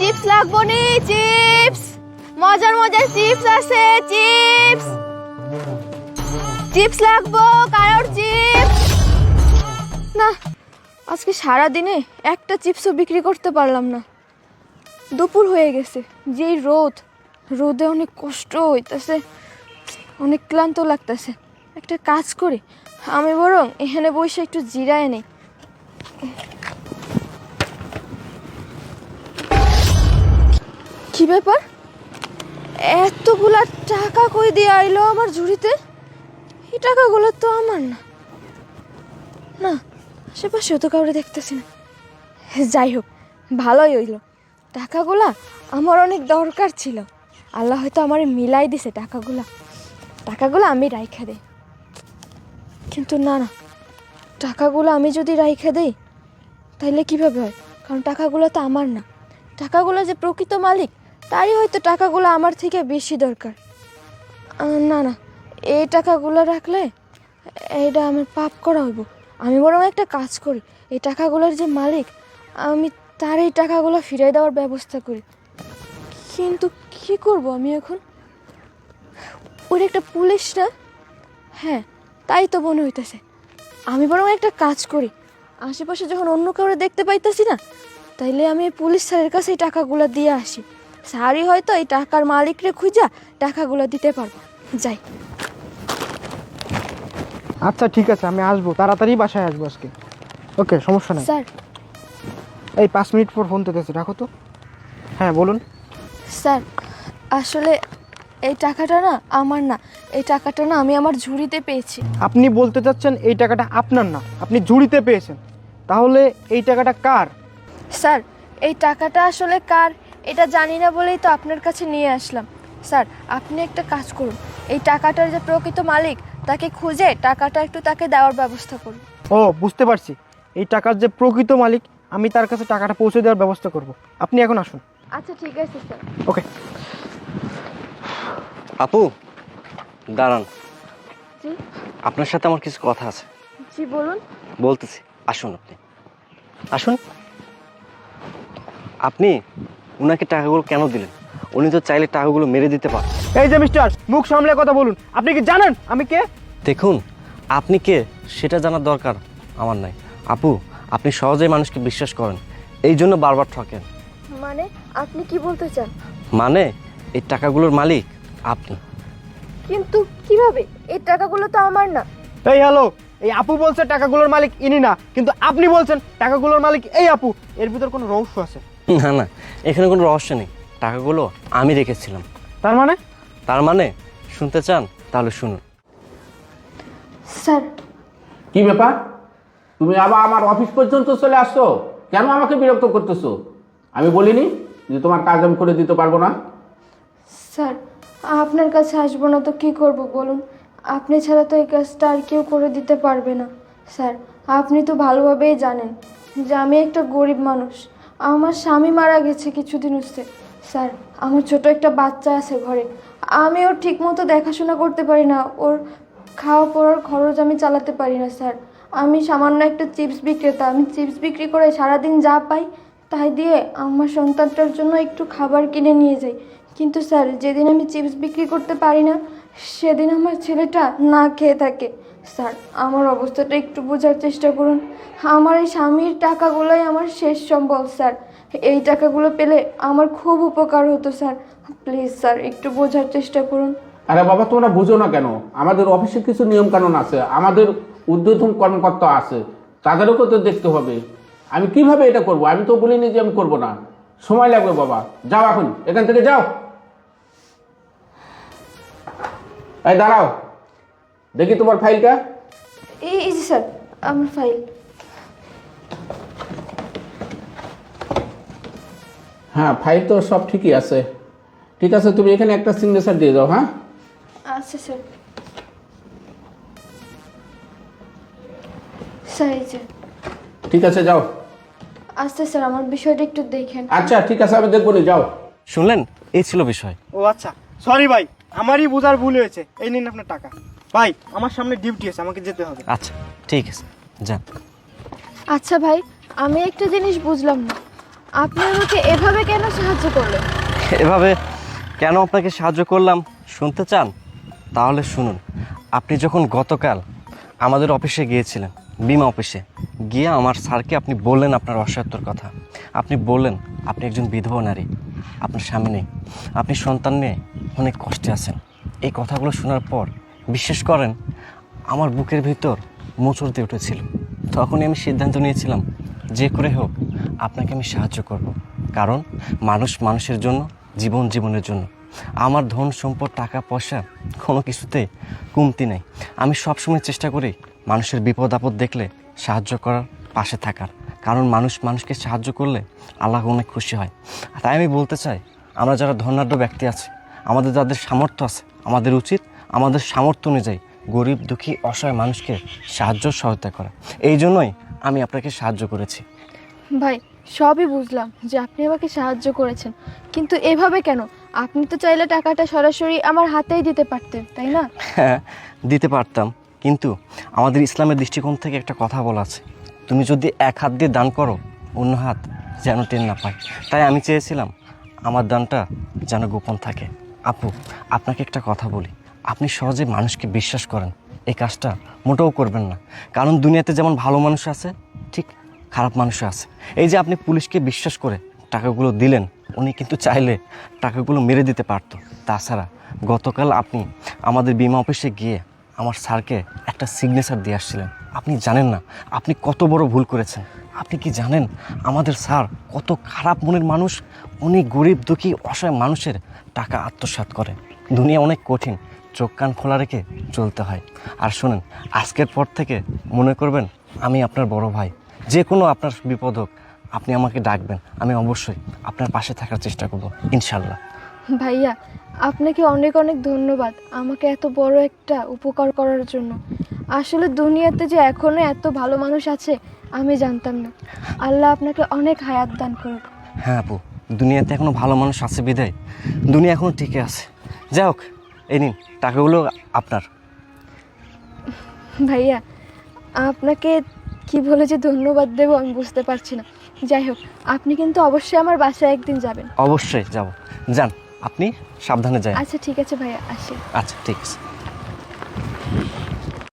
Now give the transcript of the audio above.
Chips লাগবো নি, chips. মজার মজার চিপস আছে, চিপস। চিপস লাগবো, কারোর চিপস। না, আজকে সারা দিনে একটা চিপসও বিক্রি করতে পারলাম না। দুপুর হয়ে গেছে, যেই রোদ। রোদে অনেক কষ্ট হইতেছে, অনেক ক্লান্ত লাগতেছে। একটা কাজ করি, আমি বরং এখানে বসে একটু জিরায় নেই। কি ব্যাপার? এতগুলা টাকা কই দিয়ে আইলো আমার ঝুড়িতে? এই টাকাগুলো তো আমার না। না, আশেপাশেও তো কাউরে দেখতেছি না। যাই হোক, ভালোই হইল। টাকাগুলা আমার অনেক দরকার ছিল। আল্লাহ হয়তো আমার মিলাই দিছে টাকাগুলা। টাকাগুলো আমি রাইখা দেই। কিন্তু না না, টাকাগুলো আমি যদি রাইখা দেই তাহলে কীভাবে হয়? কারণ টাকাগুলো তো আমার না। টাকাগুলো যে প্রকৃত মালিক তারই হয়তো টাকাগুলো আমার থেকে বেশি দরকার। না না, এই টাকাগুলো রাখলে এইটা আমার পাপ করা হইব। আমি বরং একটা কাজ করি, এই টাকাগুলোর যে মালিক, আমি তার এই টাকাগুলো ফিরাই দেওয়ার ব্যবস্থা করি। কিন্তু কি করব আমি এখন? ওর একটা পুলিশ না? হ্যাঁ তাই তো মনে হইতেছে। আমি বরং একটা কাজ করি, আশেপাশে যখন অন্য কাউরে দেখতে পাইতেছি না, তাইলে আমি পুলিশ স্যারের কাছে এই টাকাগুলো দিয়ে আসি। স্যারই হয়তো এই টাকার মালিকরে খুঁজা টাকাগুলো দিতে পারব। যাই। আচ্ছা ঠিক আছে আমি আসব। তাড়াতাড়ি বাসায় আসব আজকে। ওকে সমস্যা নেই। স্যার। এই পাঁচ মিনিট পর ফোন দিতেছি রাখো তো। হ্যাঁ বলুন। স্যার আসলে এই টাকাটা না আমার না। এই টাকাটা না আমি আমার ঝুড়িতে পেয়েছি। আপনি বলতে চাচ্ছেন এই টাকাটা আপনার না আপনি ঝুড়িতে পেয়েছেন। তাহলে এই টাকাটা কার? স্যার এই টাকাটা আসলে কার? জানি না বলেই তো আপনার কাছে নিয়ে আসলাম। স্যার আপনি একটা কাজ করুন। এই টাকাটার যে প্রকৃত মালিক তাকে খুঁজে টাকাটা একটু তাকে দেওয়ার ব্যবস্থা করুন। ও বুঝতে পারছি। এই টাকার যে প্রকৃত মালিক আমি তার কাছে টাকাটা পৌঁছে দেওয়ার ব্যবস্থা করব। আপনি এখন আসুন। আচ্ছা ঠিক আছে স্যার। ওকে। আপু দাঁড়ান। জি? আপনার সাথে আমার কিছু কথা আছে। জি বলুন। বলতেছি আসুন আপনি। আসুন। আপনি? উনাকে টাকাগুলো কেন দিলেন? উনি তো চাইলে টাকাগুলো মেরে দিতে পারেন এই যে মিস্টার মুখ সামলে কথা বলুন। আপনি কি জানেন আমি কে? দেখুন আপনি কে সেটা জানার দরকার আমার নাই। আপু আপনি সহজেই মানুষকে বিশ্বাস করেন। এই জন্য বারবার ঠকেন। মানে আপনি কি বলতে চান? মানে এই টাকাগুলোর মালিক আপনি। কিন্তু কীভাবে? এই টাকাগুলো তো আমার না। এই হ্যালো এই আপু বলছে টাকাগুলোর মালিক ইনি না। কিন্তু আপনি বলছেন টাকাগুলোর মালিক এই আপু। এর ভিতর কোনো রহস্য আছে। না না এখানে কোনো রহস্য নেই। টাকাগুলো আমি রেখেছিলাম। তার মানে? তার মানে শুনতে চান তাহলে শুনুন। স্যার। কি ব্যাপার? তুমি আবার আমার অফিস পর্যন্ত চলে আসছো? কেন আমাকে বিরক্ত করতেছো? আমি বলিনি যে তোমার কাজ আমি করে দিতে পারব না। স্যার আপনার কাছে আসব না তো কি করব বলুন? আপনি ছাড়া তো এই কাজটা আর কেউ করে দিতে পারবে না। স্যার আপনি তো ভালোভাবেই জানেন যে আমি একটা গরিব মানুষ। আমার স্বামী মারা গেছে কিছুদিন হচ্ছে। স্যার, আমার ছোট একটা বাচ্চা আছে ঘরে। আমি ওর ঠিক মতো দেখাশোনা করতে পারি না। ওর খাওয়া পড়ার খরচ আমি চালাতে পারি না, স্যার। আমি সামান্য একটা চিপস বিক্রেতা। আমি চিপস বিক্রি করে সারাদিন যা পাই তাই দিয়ে আমার সন্তানটার জন্য একটু খাবার কিনে নিয়ে যাই। কিন্তু স্যার, যেদিন আমি চিপস বিক্রি করতে পারি না, সেদিন আমার ছেলেটা না খেয়ে থাকে। স্যার, আমার অবস্থাটা একটু বোঝার চেষ্টা করুন। আমার এই স্বামীর টাকাগুলোই আমার শেষ সম্বল, স্যার। এই টাকাগুলো পেলে আমার খুব উপকার হতো, স্যার। প্লিজ, স্যার, একটু বোঝার চেষ্টা করুন। আরে বাবা, তোমরা বুঝো না কেন? আমাদের অফিসে কিছু নিয়ম কানুন আছে। আমাদের উদ্বোধন কর্মকর্তা আছে। তাদেরকেও তো দেখতে হবে। আমি কীভাবে এটা করব? আমি তো বলিনি যে আমি করব না। সময় লাগবে, বাবা। যাও এখন, এখান থেকে যাও। এই দাঁড়াও। দেখি তোমার ফাইলটা। এই এই যে স্যার আমার ফাইল। হ্যাঁ ফাইল তো সব ঠিকই আছে। ঠিক আছে তুমি এখানে একটা সিগনেচার দিয়ে দাও হ্যাঁ? আচ্ছা স্যার। স্যার এই যে। ঠিক আছে যাও। আচ্ছা স্যার আমার বিষয়টা একটু দেখেন। আচ্ছা ঠিক আছে আমি দেখব যাও। শুনলেন? এই ছিল বিষয়। ও আচ্ছা। সরি ভাই। আমারই বোঝার ভুল হয়েছে। এই নিন আপনার টাকা। ভাই আমার সামনে ডিউটি আছে আমাকে যেতে হবে। আচ্ছা ঠিক আছে। যান। আচ্ছা ভাই আমি একটা জিনিস বুঝলাম না। আপনি আমাকে এভাবে কেন সাহায্য করলেন? এভাবে কেন আপনাকে সাহায্য করলাম? শুনতে চান? তাহলে শুনুন। আপনি যখন গতকাল আমাদের অফিসে গিয়েছিলেন বিমা অফিসে গিয়ে আমার স্যারকে আপনি বললেন আপনার অসহায়ত্বর কথা। আপনি বললেন আপনি একজন বিধবা নারী। আপনার স্বামী নেই। আপনি সন্তান নিয়ে অনেক কষ্টে আছেন। এই কথাগুলো শোনার পর, বিশ্বাস করেন, আমার বুকের ভিতর মোচড় দিয়ে উঠেছিল। তখনই আমি সিদ্ধান্ত নিয়েছিলাম, যে করে হোক, আপনাকে আমি সাহায্য করব। কারণ, মানুষ মানুষের জন্য, জীবন জীবনের জন্য। আমার ধন, সম্পদ, টাকা, পয়সা, কোনো কিছুতে কমতি নেই। আমি সবসময় চেষ্টা করি, মানুষের বিপদ আপদ দেখলে সাহায্য করার, পাশে থাকার। কারণ, মানুষ মানুষকে সাহায্য করলে আল্লাহ অনেক খুশি হয়। তাই আমি বলতে চাই, আমরা যারা ধনাঢ্য ব্যক্তি আছে আমাদের যাদের সামর্থ্য আছে আমাদের উচিত আমাদের সামর্থ্য অনুযায়ী গরিব দুঃখী অসহায় মানুষকে সাহায্য সহায়তা করা। এই জন্যই আমি আপনাকে সাহায্য করেছি। ভাই সবই বুঝলাম যে আপনি আমাকে সাহায্য করেছেন। কিন্তু এভাবে কেন? আপনি তো চাইলে টাকাটা সরাসরি আমার হাতেই দিতে পারতেন তাই না? হ্যাঁ দিতে পারতাম। কিন্তু আমাদের ইসলামের দৃষ্টিকোণ থেকে একটা কথা বলা আছে তুমি যদি এক হাত দিয়ে দান করো অন্য হাত যেন টেন না পায়। তাই আমি চেয়েছিলাম আমার দানটা যেন গোপন থাকে। আপু, আপনাকে একটা কথা বলি। আপনি সহজে মানুষকে বিশ্বাস করেন। এই কাজটা মোটেও করবেন না। কারণ দুনিয়াতে যেমন ভালো মানুষ আছে, ঠিক খারাপ মানুষও আছে। এই যে আপনি পুলিশকে বিশ্বাস করে টাকাগুলো দিলেন, উনি কিন্তু চাইলে টাকাগুলো মেরে দিতে পারতো। তাছাড়া গতকাল আপনি আমাদের বিমা অফিসে গিয়ে আমার স্যারকে একটা সিগনেচার দিয়ে আসছিলেন। আপনি জানেন না, আপনি কত বড় ভুল করেছেন। আপনি কি জানেন আমাদের স্যার কত খারাপ মনের মানুষ? উনি গরিব, দুঃখী, অসহায় মানুষের টাকা আত্মসাৎ করে। দুনিয়া অনেক কঠিন, চোখ কান খোলা রেখে চলতে হয়। আর শোনেন, আজকের পর থেকে মনে করবেন আমি আপনার বড় ভাই। যে কোনো আপনার বিপদ হোক, আপনি আমাকে ডাকবেন। আমি অবশ্যই আপনার পাশে থাকার চেষ্টা করব, ইনশাল্লাহ। ভাইয়া আপনাকে অনেক অনেক ধন্যবাদ আমাকে এত বড় একটা উপকার করার জন্য। আসলে দুনিয়াতে যে এখনও এত ভালো মানুষ আছে আমি জানতাম না। আল্লাহ আপনাকে অনেক হায়াত দান করুক। হ্যাঁ আপু দুনিয়াতে এখনও ভালো মানুষ আছে বিদায় দুনিয়া এখনও টিকে আছে। যাই হোক এই নিন টাকাগুলো আপনার। ভাইয়া আপনাকে কি বলে যে ধন্যবাদ দেবো আমি বুঝতে পারছি না। যাই হোক আপনি কিন্তু অবশ্যই আমার বাসায় একদিন যাবেন। অবশ্যই যাব। যান। আপনি সাবধানে যান। আচ্ছা ঠিক আছে ভাইয়া আসি। আচ্ছা ঠিক আছে।